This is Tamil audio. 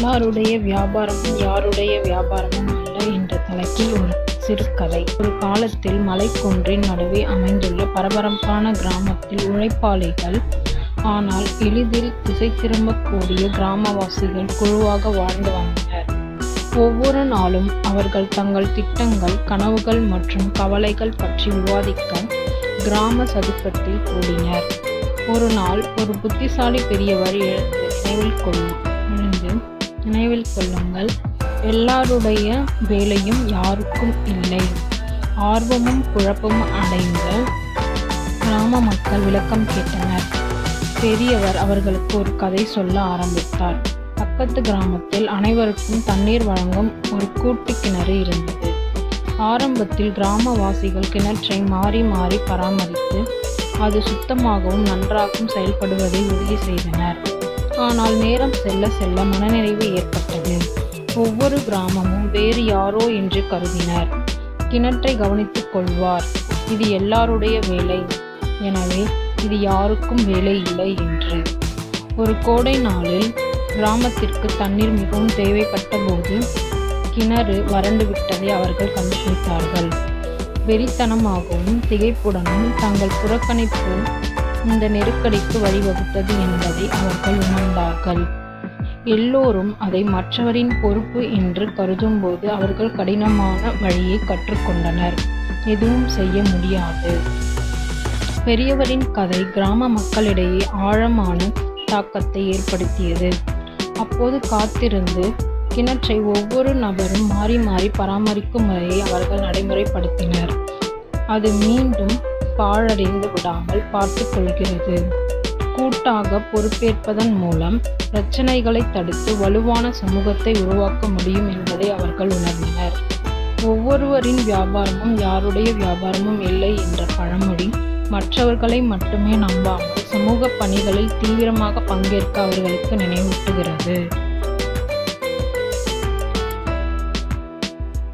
எல்லாருடைய வியாபாரமும் யாருடைய வியாபாரமும் அல்ல என்ற தலைப்பில் ஒரு சிறுகதை. ஒரு காலத்தில் மலைக்குன்றின் நடுவே அமைந்துள்ள பரபரப்பான கிராமத்தில் உழைப்பாளிகள். ஆனால் எளிதில் திசை திரும்பக்கூடிய கிராமவாசிகள் குழுவாக வாழ்ந்து வந்தனர். ஒவ்வொரு நாளும் அவர்கள் தங்கள் திட்டங்கள் கனவுகள் மற்றும் கவலைகள் பற்றி விவாதிக்க கிராம சதுக்கத்தில் கூடினர். ஒரு நாள் ஒரு புத்திசாலி பெரியவர் எழுந்து நினைவில் கொள்ளும் எழுந்து நினைவில் கொள்ளுங்கள். எல்லாருடைய வேலையும் யாருக்கும் இல்லை. ஆர்வமும் குழப்பமும் அடைந்த கிராம மக்கள் விளக்கம் கேட்டனர். பெரியவர் அவர்களுக்கு ஒரு கதை சொல்ல ஆரம்பித்தார். பக்கத்து கிராமத்தில் அனைவருக்கும் தண்ணீர் வழங்கும் ஒரு கூட்டு கிணறு இருந்தது. ஆரம்பத்தில் கிராமவாசிகள் கிணற்றை மாறி மாறி பராமரித்து அது சுத்தமாகவும் நன்றாகவும் செயல்படுவதை உறுதி செய்தனர். ஆனால் நேரம் செல்ல செல்ல மனநிறைவு ஏற்பட்டது. ஒவ்வொரு கிராமமும் வேறு யாரோ என்று கருதினர். கிணற்றை கவனித்துக் கொள்வார். இது எல்லாருடைய வேலை. எனவே இது யாருக்கும் வேலை இல்லை என்று. ஒரு கோடை நாளில் கிராமத்திற்கு தண்ணீர் மிகவும் தேவைப்பட்ட போது கிணறு வறண்டு விட்டதை அவர்கள் கண்டுபிடித்தார்கள். வெறித்தனமாகவும் திகைப்புடனும் தங்கள் புறக்கணிப்பு இந்த நெருக்கடிக்கு வழிவகுத்தது என்பதை அவர்கள் உணர்ந்தார்கள். எல்லோரும் அதை மற்றவரின் பொறுப்பு என்று கருதும்போது அவர்கள் கடினமான வழியை கற்றுக்கொண்டனர். எதுவும் செய்ய முடியாது. பெரியவரின் கதை கிராம மக்களிடையே ஆழமான தாக்கத்தை ஏற்படுத்தியது. அப்போது காத்திருந்து கிணற்றை ஒவ்வொரு நபரும் மாறி மாறி பராமரிக்கும் முறையை அவர்கள் நடைமுறைப்படுத்தினர். அது மீண்டும் பாழடைந்து விடாமல் பார்த்து கொள்கிறது. கூட்டாக பொறுப்பேற்பதன் மூலம் பிரச்சனைகளை தடுத்து வலுவான சமூகத்தை உருவாக்க முடியும் என்பதை அவர்கள் உணர்ந்தனர். ஒவ்வொருவரின் வியாபாரமும் யாருடைய வியாபாரமும் இல்லை என்ற பழமொழி மற்றவர்களை மட்டுமே நம்பாமல் சமூக பணிகளில் தீவிரமாக பங்கேற்க அவர்களுக்கு நினைவூட்டுகிறது.